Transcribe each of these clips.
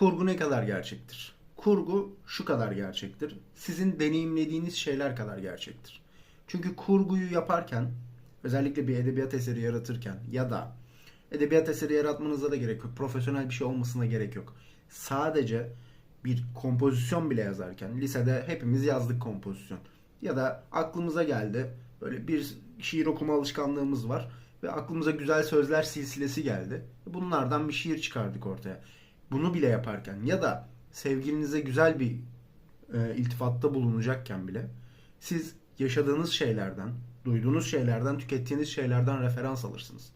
Kurgu ne kadar gerçektir? Kurgu şu kadar gerçektir. Sizin deneyimlediğiniz şeyler kadar gerçektir. Çünkü kurguyu yaparken özellikle bir edebiyat eseri yaratırken ya da edebiyat eseri yaratmanıza da gerek yok. Profesyonel bir şey olmasına gerek yok. Sadece bir kompozisyon bile yazarken lisede hepimiz yazdık kompozisyon. Ya da aklımıza geldi. Böyle bir şiir okuma alışkanlığımız var ve aklımıza güzel sözler silsilesi geldi. Bunlardan bir şiir çıkardık ortaya. Bunu bile yaparken ya da sevgilinize güzel bir e, iltifatta bulunacakken bile siz yaşadığınız şeylerden, duyduğunuz şeylerden, tükettiğiniz şeylerden referans alırsınız.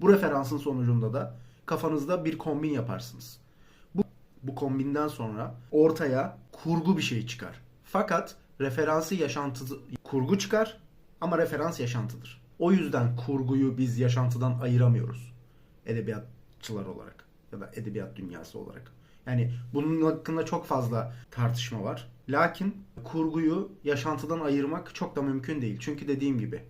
Bu referansın sonucunda da kafanızda bir kombin yaparsınız. Bu, bu kombinden sonra ortaya kurgu bir şey çıkar. Fakat referansı yaşantı kurgu çıkar ama referans yaşantıdır. O yüzden kurguyu biz yaşantıdan ayıramıyoruz. Edebiyatçılar olarak ya da edebiyat dünyası olarak. Yani bunun hakkında çok fazla tartışma var. Lakin kurguyu yaşantıdan ayırmak çok da mümkün değil. Çünkü dediğim gibi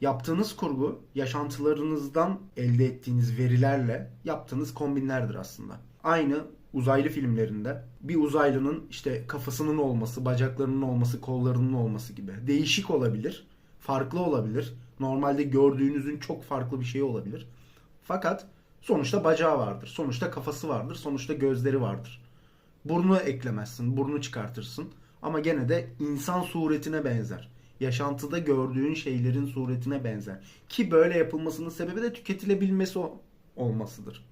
yaptığınız kurgu yaşantılarınızdan elde ettiğiniz verilerle yaptığınız kombinlerdir aslında. Aynı uzaylı filmlerinde bir uzaylının işte kafasının olması, bacaklarının olması, kollarının olması gibi. Değişik olabilir, farklı olabilir. Normalde gördüğünüzün çok farklı bir şey olabilir. Fakat sonuçta bacağı vardır, sonuçta kafası vardır, sonuçta gözleri vardır. Burnu eklemezsin, burnu çıkartırsın ama gene de insan suretine benzer. Yaşantıda gördüğün şeylerin suretine benzer. Ki böyle yapılmasının sebebi de tüketilebilmesi olmasıdır.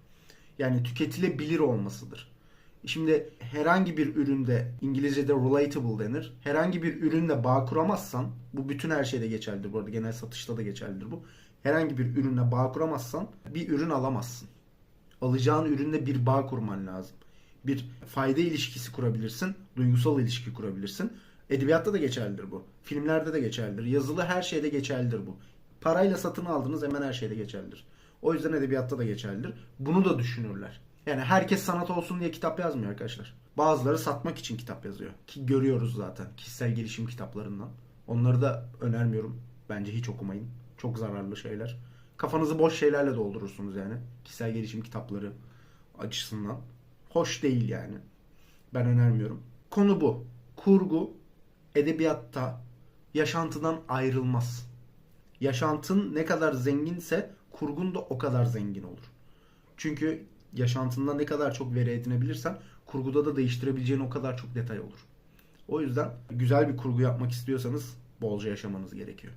Yani tüketilebilir olmasıdır. Şimdi herhangi bir üründe İngilizce'de relatable denir. Herhangi bir ürünle bağ kuramazsan bu bütün her şeyde geçerlidir bu arada genel satışta da geçerlidir bu. Herhangi bir ürünle bağ kuramazsan bir ürün alamazsın. Alacağın ürünle bir bağ kurman lazım. Bir fayda ilişkisi kurabilirsin, duygusal ilişki kurabilirsin. Edebiyatta da geçerlidir bu. Filmlerde de geçerlidir. Yazılı her şeyde geçerlidir bu. Parayla satın aldığınız hemen her şeyde geçerlidir. O yüzden edebiyatta da geçerlidir. Bunu da düşünürler. Yani herkes sanat olsun diye kitap yazmıyor arkadaşlar. Bazıları satmak için kitap yazıyor. Ki görüyoruz zaten kişisel gelişim kitaplarından. Onları da önermiyorum. Bence hiç okumayın. Çok zararlı şeyler. Kafanızı boş şeylerle doldurursunuz yani. Kişisel gelişim kitapları açısından. Hoş değil yani. Ben önermiyorum. Konu bu. Kurgu edebiyatta yaşantıdan ayrılmaz. Yaşantın ne kadar zenginse kurgun da o kadar zengin olur. Çünkü yaşantında ne kadar çok veri edinebilirsen kurguda da değiştirebileceğin o kadar çok detay olur. O yüzden güzel bir kurgu yapmak istiyorsanız bolca yaşamanız gerekiyor.